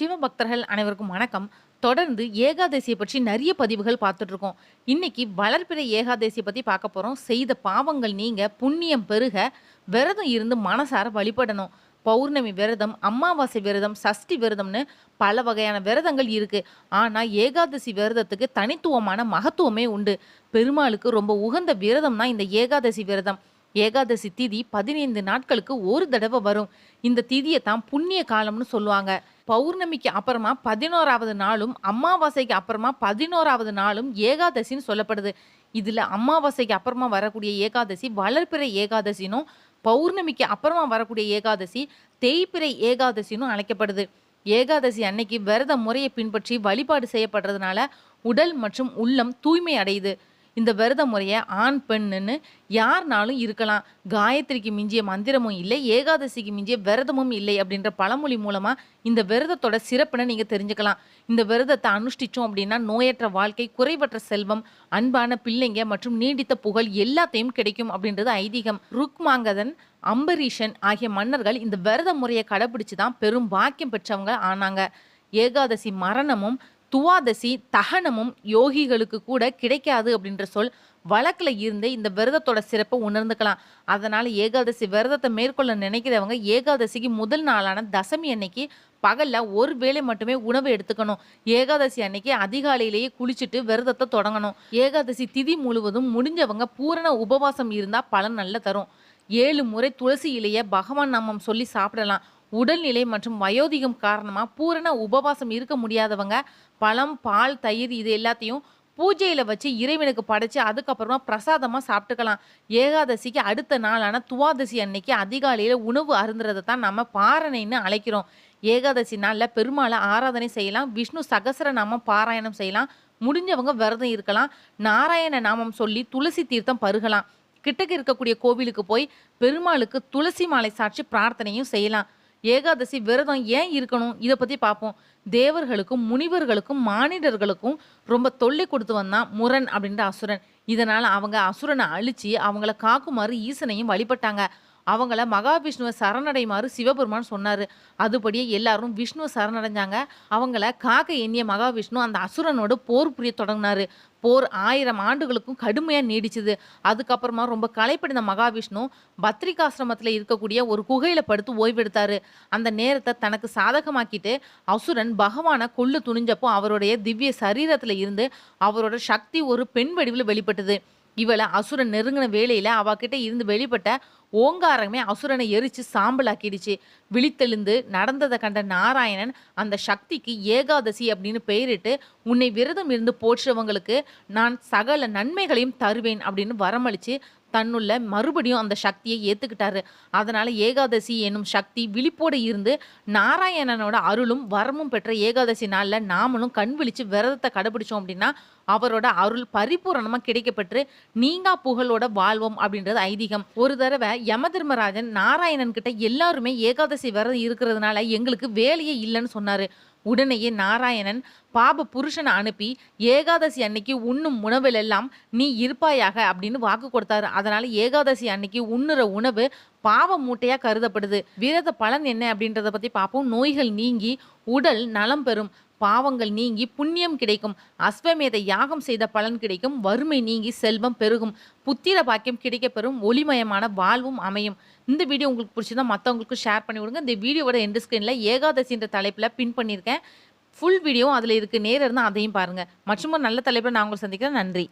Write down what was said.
சிவபக்தர்கள் அனைவருக்கும் வணக்கம். தொடர்ந்து ஏகாதசியை பற்றி நிறைய பதிவுகள் பார்த்துட்டு இருக்கோம் இன்னைக்கு வளர்பிறை ஏகாதசியை பற்றி பார்க்க போகிறோம் செய்த பாவங்கள் நீங்க புண்ணியம் பெருக விரதம் இருந்து மனசார வழிபடணும். பௌர்ணமி விரதம் அமாவாசை விரதம் சஷ்டி விரதம்னு பல வகையான விரதங்கள் இருக்கு. ஆனால் ஏகாதசி விரதத்துக்கு தனித்துவமான மகத்துவமே உண்டு. பெருமாளுக்கு ரொம்ப உகந்த விரதம்னா இந்த ஏகாதசி விரதம். ஏகாதசி திதி பதினைந்து நாட்களுக்கு ஒரு தடவை வரும். இந்த திதியை தான் புண்ணிய காலம்னு சொல்லுவாங்க. பௌர்ணமிக்கு அப்புறமா பதினோராவது நாளும் அமாவாசைக்கு அப்புறமா பதினோராவது நாளும் ஏகாதசின்னு சொல்லப்படுது. இதில் அமாவாசைக்கு அப்புறமா வரக்கூடிய ஏகாதசி வளர்பிறை ஏகாதசினும் பௌர்ணமிக்கு அப்புறமா வரக்கூடிய ஏகாதசி தேய்பிறை ஏகாதசினும் அழைக்கப்படுது. ஏகாதசி அன்னைக்கு விரத முறையை பின்பற்றி வழிபாடு செய்யப்படுறதுனால உடல் மற்றும் உள்ளம் தூய்மை அடையுது. இந்த விரத முறையை ஆண் பெண்ணுன்னு யார்னாலும் இருக்கலாம். காயத்ரிக்கு மிஞ்சிய மந்திரமும் இல்லை ஏகாதசிக்கு மிஞ்சிய விரதமும் இல்லை அப்படின்ற பழமொழி மூலமாக இந்த விரதத்தோட சிறப்பினை நீங்கள் தெரிஞ்சுக்கலாம். இந்த விரதத்தை அனுஷ்டிச்சோம் அப்படின்னா நோயற்ற வாழ்க்கை குறைவற்ற செல்வம் அன்பான பிள்ளைங்க மற்றும் நீடித்த புகழ் எல்லாத்தையும் கிடைக்கும் அப்படின்றது ஐதீகம். ருக்மாங்கதன் அம்பரீஷன் ஆகிய மன்னர்கள் இந்த விரத முறையை கடைபிடிச்சு தான் பெரும் பாக்கியம் பெற்றவங்க ஆனாங்க. ஏகாதசி மரணமும் துவாதசி தகனமும் யோகிகளுக்கு கூட கிடைக்காது அப்படின்ற சொல் வழக்கில் இருந்து இந்த விரதத்தோட சிறப்பை உணர்ந்துக்கலாம். அதனால் ஏகாதசி விரதத்தை மேற்கொள்ள நினைக்கிறவங்க ஏகாதசிக்கு முதல் நாளான தசமி அன்னைக்கு பகலில் ஒரு வேளை மட்டுமே உணவு எடுத்துக்கணும். ஏகாதசி அன்னைக்கு அதிகாலையிலேயே குளிச்சுட்டு விரதத்தை தொடங்கணும். ஏகாதசி திதி முழுவதும் முடிஞ்சவங்க பூரண உபவாசம் இருந்தால் பலன் நல்ல தரும். ஏழு முறை துளசி இலையை பகவான் நாமம் சொல்லி சாப்பிடலாம். உடல்நிலை மற்றும் வயோதிகம் காரணமாக பூரண உபவாசம் இருக்க முடியாதவங்க பழம் பால் தயிர் இது எல்லாத்தையும் பூஜையில் வச்சு இறைவனுக்கு படைச்சு அதுக்கப்புறமா பிரசாதமாக சாப்பிட்டுக்கலாம். ஏகாதசிக்கு அடுத்த நாளான துவாதசி அன்னைக்கு அதிகாலையில் உணவு அருந்துறதை தான் நம்ம பாரணைன்னு அழைக்கிறோம். ஏகாதசி நாளில் பெருமாளை ஆராதனை செய்யலாம். விஷ்ணு சகசர நாமம் பாராயணம் செய்யலாம். முடிஞ்சவங்க விரதம் இருக்கலாம். நாராயண நாமம் சொல்லி துளசி தீர்த்தம் பருகலாம். கிட்டக்க இருக்கக்கூடிய கோவிலுக்கு போய் பெருமாளுக்கு துளசி மாலை சாட்சி பிரார்த்தனையும் செய்யலாம். ஏகாதசி விரதம் ஏன் இருக்கணும்? இதை பற்றி பார்ப்போம். தேவர்களுக்கும் முனிவர்களுக்கும் மானிடர்களுக்கும் ரொம்ப தொல்லை கொடுத்து வந்தான் முரண் அப்படின்ற அசுரன். இதனால் அவங்க அசுரனை அழிச்சு அவங்கள காக்குமாறு ஈசனையும் வழிபட்டாங்க. அவங்கள மகாவிஷ்ணுவை சரணடைமாறு சிவபெருமான் சொன்னார். அதுபடியே எல்லாரும் விஷ்ணுவை சரணடைஞ்சாங்க. அவங்கள காக்க எண்ணிய மகாவிஷ்ணு அந்த அசுரனோட போர் புரிய தொடங்கினாரு. போர் ஆயிரம் ஆண்டுகளுக்கும் கடுமையாக நீடிச்சுது. அதுக்கப்புறமா ரொம்ப களைப்படைந்த மகாவிஷ்ணு பத்ரிகாசிரமத்தில் இருக்கக்கூடிய ஒரு குகையில் படுத்து ஓய்வெடுத்தாரு. அந்த நேரத்தை தனக்கு சாதகமாக்கிட்டு அசுரன் பகவானை கொள்ளு துணிஞ்சப்போ அவருடைய திவ்ய சரீரத்தில் இருந்து அவரோட சக்தி ஒரு பெண் வடிவில் வெளிப்பட்டது. இவளை அசுரன் நெருங்கின வேளையில அவகிட்ட இருந்து வெளிப்பட்ட ஓங்காரமே அசுரனை எரிச்சு சாம்பலாக்கிடுச்சு. விழித்தெழுந்து நடந்ததை கண்ட நாராயணன் அந்த சக்திக்கு ஏகாதசி அப்படின்னு பெயரிட்டு உன்னை விரதம் இருந்து போற்றவங்களுக்கு நான் சகல நன்மைகளையும் தருவேன் அப்படின்னு வரமளிச்சு தன்னுள்ள மறுபடியும் அந்த சக்தியை ஏத்துக்கிட்டாரு. அதனால ஏகாதசி என்னும் சக்தி விழிப்போடு இருந்து நாராயணனோட அருளும் வரமும் பெற்ற ஏகாதசி நாளில் நாமளும் கண் விழிச்சு விரதத்தை கடைபிடிச்சோம் அப்படின்னா அவரோட அருள் பரிபூரணமா கிடைக்கப்பெற்று நீங்கா புகழோட வாழ்வோம் அப்படின்றது ஐதீகம். ஒரு தடவை யம தர்மராஜன் நாராயணன் கிட்ட எல்லாருமே ஏகாதசி விரதம் இருக்கிறதுனால எங்களுக்கு வேலையே இல்லைன்னு சொன்னாரு. உடனேயே நாராயணன் பாப புருஷனை அனுப்பி ஏகாதசி அன்னைக்கு உண்ணும் உணவிலெல்லாம் நீ இருப்பாயாக அப்படின்னு வாக்கு கொடுத்தாரு. அதனால ஏகாதசி அன்னைக்கு உண்ணுற உணவு பாவ மூட்டையா கருதப்படுது. விரத பலன் என்ன அப்படின்றத பத்தி பார்ப்போம். நோய்கள் நீங்கி உடல் நலம் பெறும். பாவங்கள் நீங்கி புண்ணியம் கிடைக்கும். அஸ்வமேத யாகம் செய்த பலன் கிடைக்கும். வறுமை நீங்கி செல்வம் பெருகும். புத்திர பாக்கியம் கிடைக்கப்பெறும். ஒளிமயமான வாழ்வும் அமையும். இந்த வீடியோ உங்களுக்கு பிடிச்சதா மற்றவங்களுக்கு ஷேர் பண்ணி விடுங்க. இந்த வீடியோவோட எண்டு ஸ்க்ரீனில் ஏகாதசின்ற தலைப்பில் பின் பண்ணியிருக்கேன். ஃபுல் வீடியோ அதில் இருக்குது நேரம் இருந்தால் அதையும் பாருங்கள் மற்றும் நல்ல தலைப்பில் நான் உங்களை சந்திக்கிறேன். நன்றி.